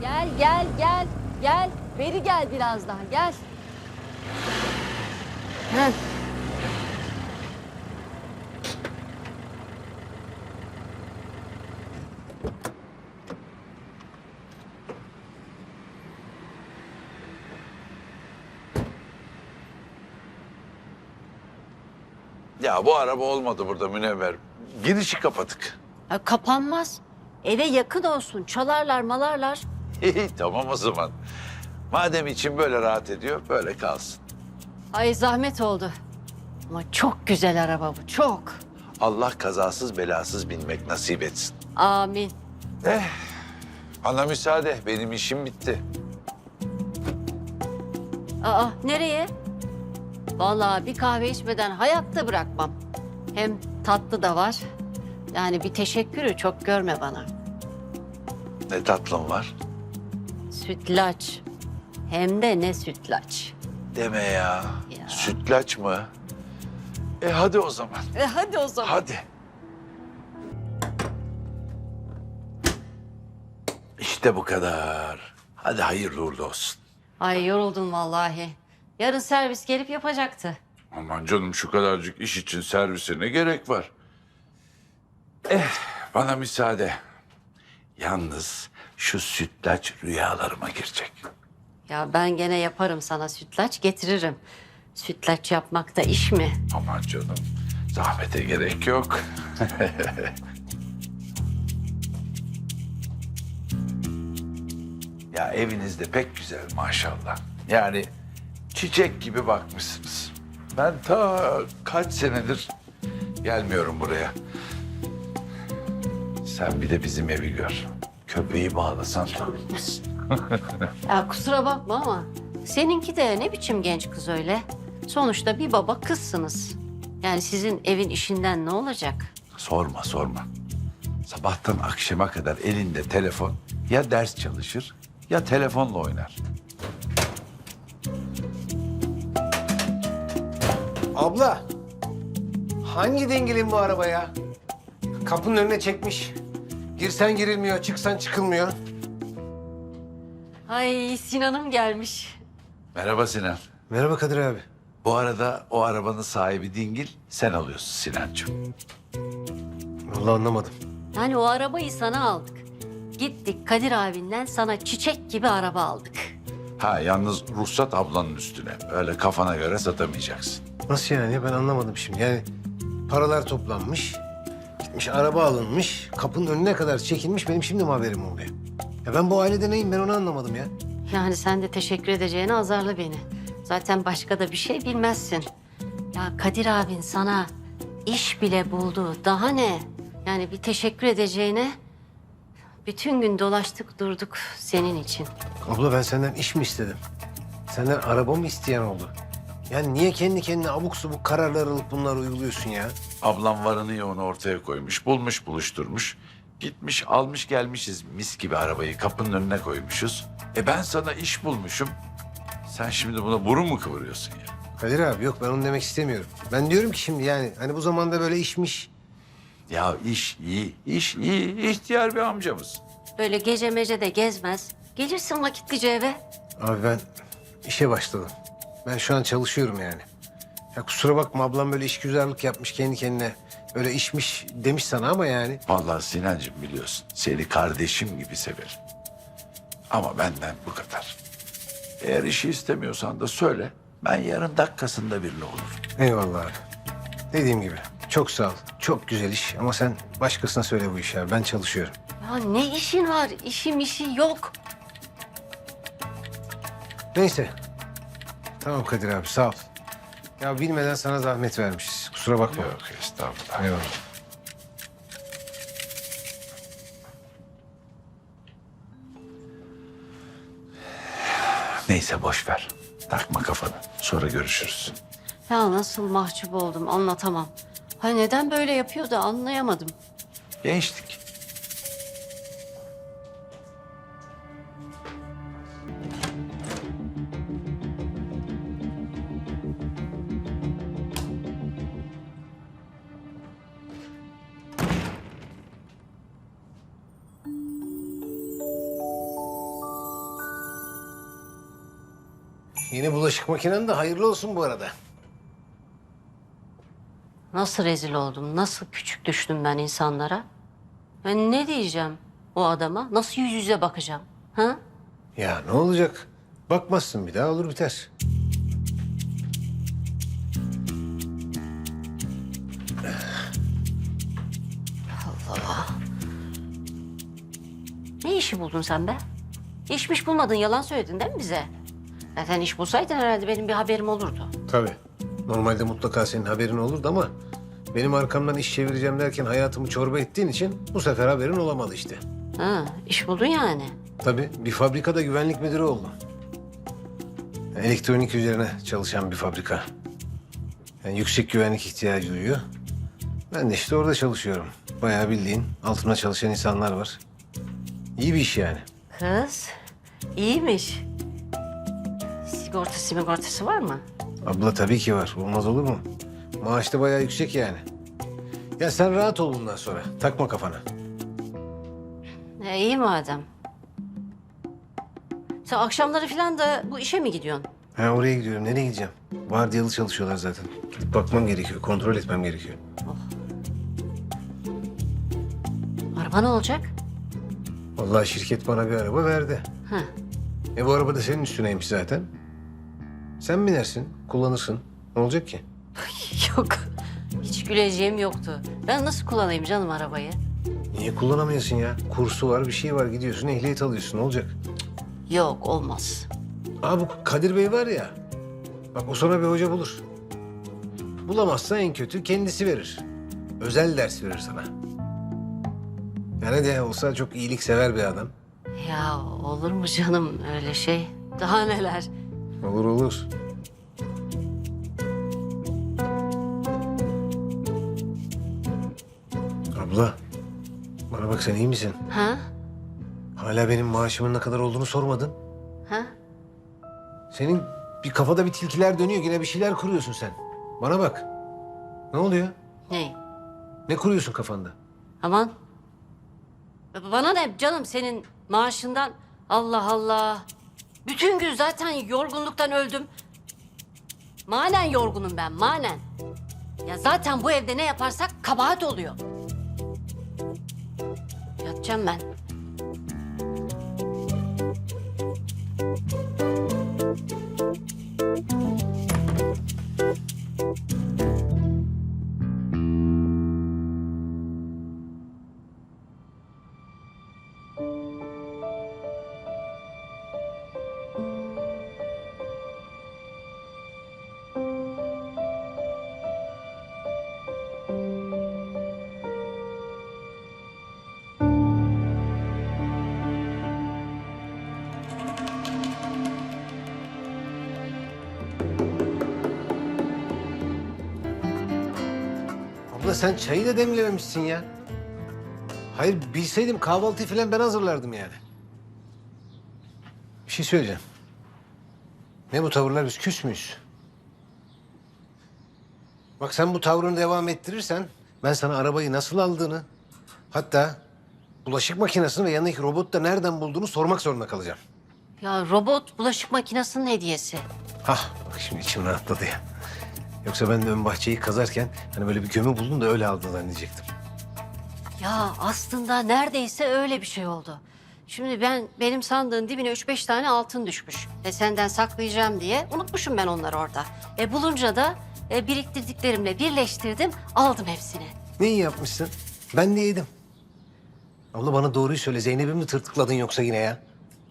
Gel gel gel gel. Beri gel biraz daha gel. Heh. Ya bu araba olmadı burada Münevver. Girişi kapatık. Ya kapanmaz. Eve yakın olsun. Çalarlar malarlar. İyi tamam o zaman. Madem için böyle rahat ediyor böyle kalsın. Ay zahmet oldu. Ama çok güzel araba bu çok. Allah kazasız belasız binmek nasip etsin. Amin. Bana müsaade benim işim bitti. Aa nereye? Vallahi bir kahve içmeden hayatta bırakmam. Hem tatlı da var. Yani bir teşekkürü çok görme bana. Ne tatlım var. Sütlaç. Hem de ne sütlaç. Deme ya. Ya. Sütlaç mı? E hadi o zaman. E hadi o zaman. Hadi. İşte bu kadar. Hadi hayırlı uğurlu olsun. Ay yoruldum vallahi. Yarın servis gelip yapacaktı. Aman canım şu kadarcık iş için servise ne gerek var? Eh bana müsaade. Yalnız şu sütlaç rüyalarıma girecek. Ya ben gene yaparım sana sütlaç getiririm. Sütlaç yapmak da iş mi? Aman canım zahmete gerek yok. ya eviniz de pek güzel maşallah. Yani çiçek gibi bakmışsınız. Ben ta kaç senedir gelmiyorum buraya. Sen bir de bizim evi gör. Köpeği bağlasan. Ya kusura bakma ama seninki de ne biçim genç kız öyle? Sonuçta bir baba kızsınız. Yani sizin evin işinden ne olacak? Sorma sorma. Sabahtan akşama kadar elinde telefon ya ders çalışır ya telefonla oynar. Abla, hangi dengelin bu araba ya? Kapının önüne çekmiş. Girsen girilmiyor, çıksan çıkılmıyor. Ay Sinan'ım gelmiş. Merhaba Sinan. Merhaba Kadir abi. Bu arada o arabanın sahibi Dingil sen alıyorsun Sinancığım. Vallahi anlamadım. Yani o arabayı sana aldık. Gittik Kadir abinden sana çiçek gibi araba aldık. Ha yalnız ruhsat ablanın üstüne. Öyle kafana göre satamayacaksın. Nasıl yani? Ben anlamadım şimdi. Yani paralar toplanmış, gitmiş araba alınmış, kapının önüne kadar çekilmiş. Benim şimdi mi haberim oluyor? Ya ben bu ailede neyim? Ben onu anlamadım ya. Yani sen de teşekkür edeceğine azarla beni. Zaten başka da bir şey bilmezsin. Ya Kadir abin sana iş bile buldu. Daha ne? Yani bir teşekkür edeceğine bütün gün dolaştık durduk senin için. Abla ben senden iş mi istedim? Senden araba mı isteyen oldu? Yani niye kendi kendine abuk subuk kararlar alıp bunları uyguluyorsun ya? Ablam varını yoğunu ortaya koymuş, bulmuş buluşturmuş. Gitmiş almış gelmişiz mis gibi arabayı kapının önüne koymuşuz. E ben sana iş bulmuşum. Sen şimdi buna burun mu kıvırıyorsun ya? Kadir abi yok ben onu demek istemiyorum. Ben diyorum ki şimdi yani hani bu zamanda böyle işmiş. Ya iş iyi, iş iyi. İhtiyar bir amcamız. Böyle gece mece de gezmez. Gelirsin vakitlice eve. Abi ben işe başladım. Ben şu an çalışıyorum yani. Ya kusura bakma ablam böyle işgüzarlık yapmış kendi kendine. Öyle işmiş demiş sana ama yani. Vallahi Sinancığım biliyorsun seni kardeşim gibi severim. Ama benden bu kadar. Eğer işi istemiyorsan da söyle. Ben yarın dakikasında birli olurum. Eyvallah abi. Dediğim gibi çok sağ ol. Çok güzel iş ama sen başkasına söyle bu işi abi. Ben çalışıyorum. Ya ne işin var? İşim işi yok. Neyse. Tamam Kadir abi sağ ol. Ya bilmeden sana zahmet vermişiz. Kusura bakma. Yok estağfurullah. Eyvallah. Neyse boş ver. Takma kafanı. Sonra görüşürüz. Ya nasıl mahcup oldum anlatamam. Ha neden böyle yapıyor da anlayamadım. Gençlik. Yeni bulaşık makinen de hayırlı olsun bu arada. Nasıl rezil oldum, nasıl küçük düştüm ben insanlara? Ben ne diyeceğim o adama? Nasıl yüz yüze bakacağım? Ha? Ya ne olacak? Bakmazsın bir daha olur biter. Ne işi buldun sen be? İşmiş bulmadın, yalan söyledin değil mi bize? Zaten iş bulsaydın herhalde benim bir haberim olurdu. Tabii. Normalde mutlaka senin haberin olurdu ama... ...benim arkamdan iş çevireceğim derken hayatımı çorba ettiğin için... ...bu sefer haberin olamadı işte. Ha, iş buldun yani. Tabii bir fabrikada güvenlik müdürü oldum. Elektronik üzerine çalışan bir fabrika. Yani yüksek güvenlik ihtiyacı duyuyor. Ben de işte orada çalışıyorum. Bayağı bildiğin altımda çalışan insanlar var. İyi bir iş yani. Kız, iyiymiş. Sigortası sigortası var mı? Abla tabii ki var. Olmaz olur mu? Maaş da bayağı yüksek yani. Ya sen rahat ol bundan sonra. Takma kafana. E, iyi madem. Sen akşamları falan da bu işe mi gidiyorsun? Ha oraya gidiyorum. Nereye gideceğim? Vardiyalı çalışıyorlar zaten. Gidip bakmam gerekiyor. Kontrol etmem gerekiyor. Araba ne olacak? Vallahi şirket bana bir araba verdi. Ha. E bu araba da senin üstüneymiş zaten. Sen binersin, kullanırsın. Ne olacak ki? Yok. Hiç güleceğim yoktu. Ben nasıl kullanayım canım arabayı? Niye kullanamıyorsun ya? Kursu var, bir şey var. Gidiyorsun, ehliyet alıyorsun. Ne olacak? Yok olmaz. Aa bu Kadir Bey var ya. Bak o sana bir hoca bulur. Bulamazsa en kötü kendisi verir. Özel ders verir sana. Yani de olsa çok iyiliksever bir adam. Ya olur mu canım öyle şey? Daha neler? Olur olur. Abla, bana bak sen iyi misin? Ha? Hala benim maaşımın ne kadar olduğunu sormadın. Ha? Senin bir kafada bir tilkiler dönüyor. Yine bir şeyler kuruyorsun sen. Bana bak. Ne oluyor? Ne? Ne kuruyorsun kafanda? Aman. Bana ne canım senin maaşından? Allah Allah. Bütün gün zaten yorgunluktan öldüm. Manen yorgunum ben, manen. Ya zaten bu evde ne yaparsak kabahat oluyor. Yatacağım ben. Abla sen çayı da demlememişsin ya. Hayır bilseydim kahvaltıyı falan ben hazırlardım yani. Bir şey söyleyeceğim. Ne bu tavırlar biz küs müyüz? Bak sen bu tavrını devam ettirirsen ben sana arabayı nasıl aldığını hatta bulaşık makinesini ve yanındaki robotu da nereden bulduğunu sormak zorunda kalacağım. Ya robot bulaşık makinesinin hediyesi. Hah bak şimdi içim rahatladı ya. Yoksa ben de ön bahçeyi kazarken hani böyle bir gömü buldum da öyle aldılar diyecektim. Ya aslında neredeyse öyle bir şey oldu. Şimdi ben benim sandığın dibine üç beş tane altın düşmüş. E senden saklayacağım diye unutmuşum ben onları orada. E bulunca da e, biriktirdiklerimle birleştirdim, aldım hepsini. Ne iyi yapmışsın. Ben de yedim. Abla bana doğruyu söyle. Zeynep'i mi tırtıkladın yoksa yine ya?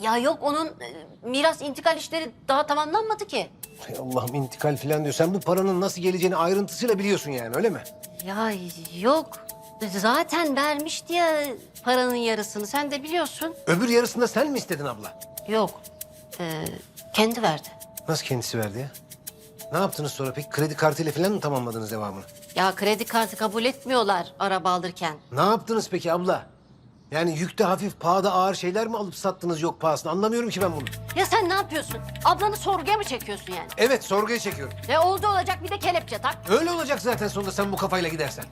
Ya yok onun e, miras intikal işleri daha tamamlanmadı ki. Hay Allah'ım intikal falan diyor. Sen bu paranın nasıl geleceğini ayrıntısıyla biliyorsun yani öyle mi? Ya yok. Zaten vermişti ya paranın yarısını. Sen de biliyorsun. Öbür yarısında sen mi istedin abla? Yok. E, kendi verdi. Nasıl kendisi verdi ya? Ne yaptınız sonra peki? Kredi kartıyla falan mı tamamladınız devamını? Ya kredi kartı kabul etmiyorlar araba alırken. Ne yaptınız peki abla? Yani yükte hafif, pahada ağır şeyler mi alıp sattınız yok pahasına? Anlamıyorum ki ben bunu. Ya sen ne yapıyorsun? Ablanı sorguya mı çekiyorsun yani? Evet sorguya çekiyorum. Ne oldu olacak bir de kelepçe tak. Öyle olacak zaten sonunda sen bu kafayla gidersen.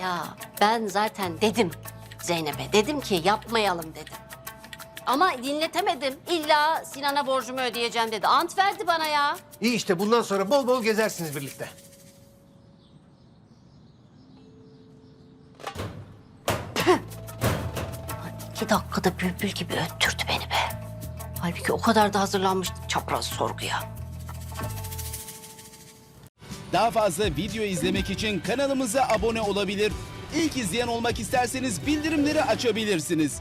Ya ben zaten dedim Zeynep'e. Dedim ki yapmayalım dedim. Ama dinletemedim. İlla Sinan'a borcumu ödeyeceğim dedi. Ant verdi bana ya. İyi işte bundan sonra bol bol gezersiniz birlikte. İki dakikada bülbül gibi öttürdü beni be. Halbuki o kadar da hazırlanmıştı çapraz sorguya. Daha fazla video izlemek için kanalımıza abone olabilir. İlk izleyen olmak isterseniz bildirimleri açabilirsiniz.